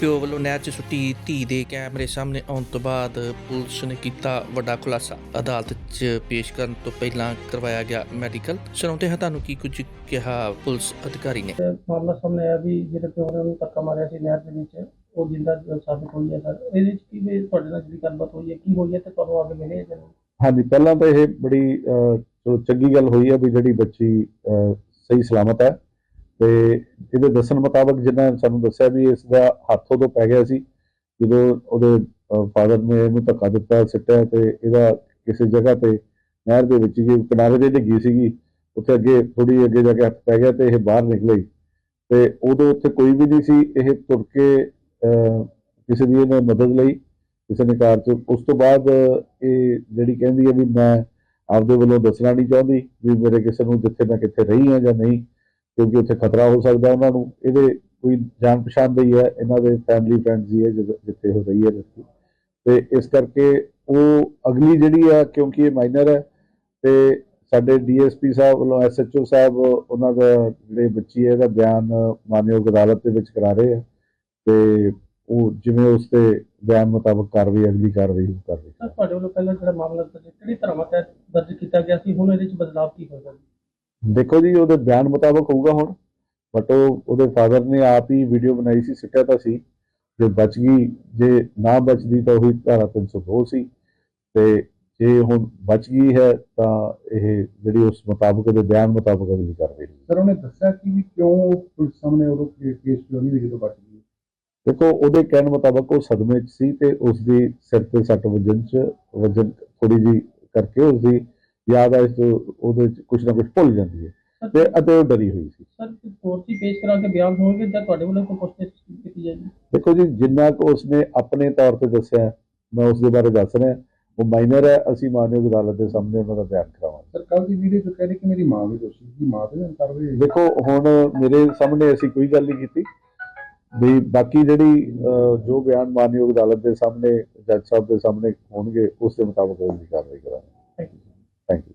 ਪਿਓ ਵੱਲੋਂ ਨਹਿਰ 'ਚ ਸੁੱਟੀ ਧੀ ਦੇ ਕੈਮਰੇ ਸਾਹਮਣੇ ਆਉਣ ਤੋਂ ਬਾਅਦ ਪੁਲਿਸ ਨੇ ਕੀਤਾ ਵੱਡਾ ਖੁਲਾਸਾ। ਅਦਾਲਤ 'ਚ ਪੇਸ਼ ਕਰਨ ਤੋਂ ਪਹਿਲਾਂ ਕਰਵਾਇਆ ਗਿਆ ਮੈਡੀਕਲ। ਸੁਣਾਉਂਦੇ ਹਾਂ ਤੁਹਾਨੂੰ ਕੀ ਕੁਝ ਕਿਹਾ ਪੁਲਿਸ ਅਧਿਕਾਰੀ ਨੇ। ਮਾਮਲਾ ਸਾਹਮਣੇ ਆਇਆ ਵੀ ਜਿਹੜੇ ਪਿਓ ਨੇ ਉਹਨੂੰ ਧੱਕਾ ਮਾਰਿਆ ਸੀ ਨਹਿਰ ਦੇ ਵਿੱਚ। ਉਹ ਜਿੰਦਾ ਸਾਬਿਤ ਹੋਈ ਹੈ ਸਰ। ਇਹਦੇ ਵਿੱਚ ਕੀ ਵੀ ਤੁਹਾਡੇ ਨਾਲ ਜਿਹੜੀ ਗੱਲਬਾਤ ਹੋਈ ਹੈ ਕੀ ਹੋਈ ਹੈ ਤੇ ਤੁਹਾਨੂੰ ਅੱਗੇ ਮਿਲੇ ਹਾਂਜੀ ਪਹਿਲਾਂ ਤਾਂ ਇਹ ਬੜੀ ਚੰਗੀ ਗੱਲ ਹੋਈ ਹੈ ਵੀ ਜਿਹੜੀ ਬੱਚੀ ਸਹੀ ਸਲਾਮਤ ਹੈ। ਤੇ ਇਹਦੇ ਦੱਸਣ ਮੁਤਾਬਕ ਜਿੱਦਾਂ ਸਾਨੂੰ ਦੱਸਿਆ ਵੀ ਇਸ ਦਾ ਹੱਥ ਉਦੋਂ ਪੈ ਗਿਆ ਸੀ, ਜਦੋਂ ਉਹਦੇ ਫਾਦਰ ਨੇ ਇਹਨੂੰ ਧੱਕਾ ਦਿੱਤਾ, ਸਿੱਟਿਆ ਤੇ ਇਹਦਾ ਕਿਸੇ ਜਗ੍ਹਾ ਤੇ ਨਹਿਰ ਦੇ ਵਿੱਚ ਜੀ ਕਿਨਾਰੇ ਤੇ ਡਿੱਗੀ ਸੀਗੀ, ਉੱਥੇ ਅੱਗੇ ਥੋੜੀ ਅੱਗੇ ਜਾ ਕੇ ਹੱਥ ਪੈ ਗਿਆ ਤੇ ਇਹ ਬਾਹਰ ਨਿਕਲੀ ਤੇ ਉਦੋਂ ਉੱਥੇ ਕੋਈ ਵੀ ਨਹੀਂ ਸੀ, ਇਹ ਤੁਰ ਕੇ ਕਿਸੇ ਦੀ ਇਹਨੇ ਮਦਦ ਲਈ, ਕਿਸੇ ਨੇ ਕਾਰ ਚ। ਉਸ ਤੋਂ ਬਾਅਦ ਇਹ ਜਿਹੜੀ ਕਹਿੰਦੀ ਹੈ ਵੀ ਮੈਂ ਆਪਦੇ ਵੱਲੋਂ ਦੱਸਣਾ ਨਹੀਂ ਚਾਹੁੰਦੀ ਵੀ ਮੇਰੇ ਕਿਸੇ ਨੂੰ ਜਿੱਥੇ ਮੈਂ ਕਿੱਥੇ ਰਹੀ ਹਾਂ ਜਾਂ ਨਹੀਂ ਕਿਉਂਕਿ ਉੱਥੇ ਖਤਰਾ ਹੋ ਸਕਦਾ ਉਹਨਾਂ ਨੂੰ। ਇਹਦੇ ਕੋਈ ਜਾਣ ਪਛਾਣ ਦੀ ਹੈ ਇਹਨਾਂ ਦੇ ਫੈਮਿਲੀ ਫਰੈਂਡਸ ਹੀ ਹੈ ਜਿੱਥੇ ਹੋ ਰਹੀ ਹੈ rescue। ਤੇ ਇਸ ਕਰਕੇ ਉਹ ਅਗਲੀ ਜਿਹੜੀ ਆ, ਕਿਉਂਕਿ ਇਹ ਮਾਈਨਰ ਹੈ, ਤੇ ਸਾਡੇ ਡੀਐਸਪੀ ਸਾਹਿਬ ਵੱਲੋਂ ਐਸਐਚਓ ਸਾਹਿਬ, ਉਹਨਾਂ ਦਾ ਜਿਹੜੇ ਬੱਚੀ ਹੈ, ਇਹਦਾ ਬਿਆਨ ਮਾਨਯੋਗ ਅਦਾਲਤ ਦੇ ਵਿੱਚ ਕਰਾ ਰਹੇ ਆ। ਤੇ ਉਹ ਜਿਵੇਂ ਉਸ ਤੇ ਬਿਆਨ ਮੁਤਾਬਕ ਕਾਰਵਾਈ, ਅਗਲੀ ਕਾਰਵਾਈ ਕਰ ਰਹੀ ਸਰ, ਤੁਹਾਡੇ ਵੱਲੋਂ ਪਹਿਲਾਂ ਜਿਹੜਾ ਮਾਮਲਾ ਦਰਜ ਕਿਹੜੀ ਧਰਮਾਂ ਤਹਿਤ ਦਰਜ ਕੀਤਾ ਗਿਆ ਸੀ? ਹੁਣ ਇਹਦੇ ਵਿੱਚ ਬਦਲਾਅ ਕੀ ਹੋਏਗਾ ਦੇਖੋ ਜੀ ਉਹਦੇ ਬਿਆਨ ਮੁਤਾਬਕ ਹੋਊਗਾ ਹੁਣ ਬਟ ਉਹ ਉਹਦੇ ਫਾਦਰ ਨੇ ਆਪ ਹੀ ਵੀਡੀਓ ਬਣਾਈ ਸੀ ਸਿੱਟਿਆ ਤਾਂ ਸੀ ਜੇ ਬਚ ਗਈ ਜੇ ਨਾ ਬਚਦੀ ਤਾਂ ਉਹੀ ਧਾਰਾ 302 ਸੀ ਤੇ ਜੇ ਹੁਣ ਬਚ ਗਈ ਹੈ ਤਾਂ ਇਹ ਜਿਹੜੀ ਉਸ ਮੁਤਾਬਕ ਦੇ ਬਿਆਨ ਮੁਤਾਬਕ ਅਗਲੀ ਕਾਰਵਾਈ। ਸਰ ਉਹਨੇ ਦੱਸਿਆ ਕਿ ਵੀ ਕਿਉਂ ਪੁਲਿਸ ਸਾਹਮਣੇ ਉਦੋਂ ਕੇਸ ਕਿਉਂ ਨਹੀਂ ਜਦੋਂ ਬਚ ਗਈ ਦੇਖੋ ਉਹਦੇ ਕਹਿਣ ਮੁਤਾਬਕ ਉਹ ਸਦਮੇ 'ਚ ਸੀ ਤੇ ਉਸ ਦੀ ਸਿਰ ਤੇ ਸੱਟ ਵੱਜਣ 'ਚ ਵਜਨ ਥੋੜੀ ਜੀ ਕਰਕੇ ਉਸ ਦੀ ਯਾਦ ਆਈ ਤੋਂ ਉਹਦੇ 'ਚ ਕੁਝ ਨਾ ਕੁਝ ਭੁੱਲ ਜਾਂਦੀ ਹੈ। ਤੇ ਅਤੇ ਉਹ ਡਰੀ ਹੋਈ ਸੀ। ਸਰ ਕੋਰਟ 'ਚ ਪੇਸ਼ ਕਰਾ ਕੇ ਬਿਆਨ ਹੋਣਗੇ ਜਾਂ ਤੁਹਾਡੇ ਵੱਲੋਂ ਕੋਈ ਪੁੱਛਗਿੱਛ ਕੀਤੀ ਜਾਏਗੀ? ਦੇਖੋ ਜੀ ਜਿੰਨਾ ਕੁ ਉਸਨੇ ਆਪਣੇ ਤੌਰ ਤੇ ਦੱਸਿਆ ਮੈਂ ਉਸ ਦੇ ਬਾਰੇ ਦੱਸ ਰਿਹਾ। ਉਹ ਮਾਈਨਰ ਹੈ ਅਸੀਂ ਮਾਨਯੋਗ ਅਦਾਲਤ ਦੇ ਸਾਹਮਣੇ ਉਹਨਾਂ ਦਾ ਬਿਆਨ ਕਰਾਵਾਂਗੇ। ਸਰ ਕੱਲ ਦੀ ਵੀਡੀਓ ਚ ਕਹਿ ਰਹੇ ਕਿ ਮੇਰੀ ਮਾਂ ਵੀ ਦੋਸ਼ੀ ਸੀ। ਮਾਂ ਤੇ ਨਹੀਂ ਕਾਰਵਾਈ ਦੇਖੋ ਹੁਣ ਮੇਰੇ ਸਾਹਮਣੇ ਅਸੀਂ ਕੋਈ ਗੱਲ ਨਹੀਂ ਕੀਤੀ। ਵੀ ਬਾਕੀ ਜਿਹੜੀ ਜੋ ਬਿਆਨ ਮਾਨਯੋਗ ਅਦਾਲਤ ਦੇ ਸਾਹਮਣੇ ਜੱਜ ਸਾਹਿਬ ਦੇ ਸਾਹਮਣੇ ਹੋਣਗੇ ਉਸ ਦੇ ਮੁਤਾਬਕ ਅਗਲੀ ਕਾਰਵਾਈ ਕਰਾਂਗੇ। Thank you thank you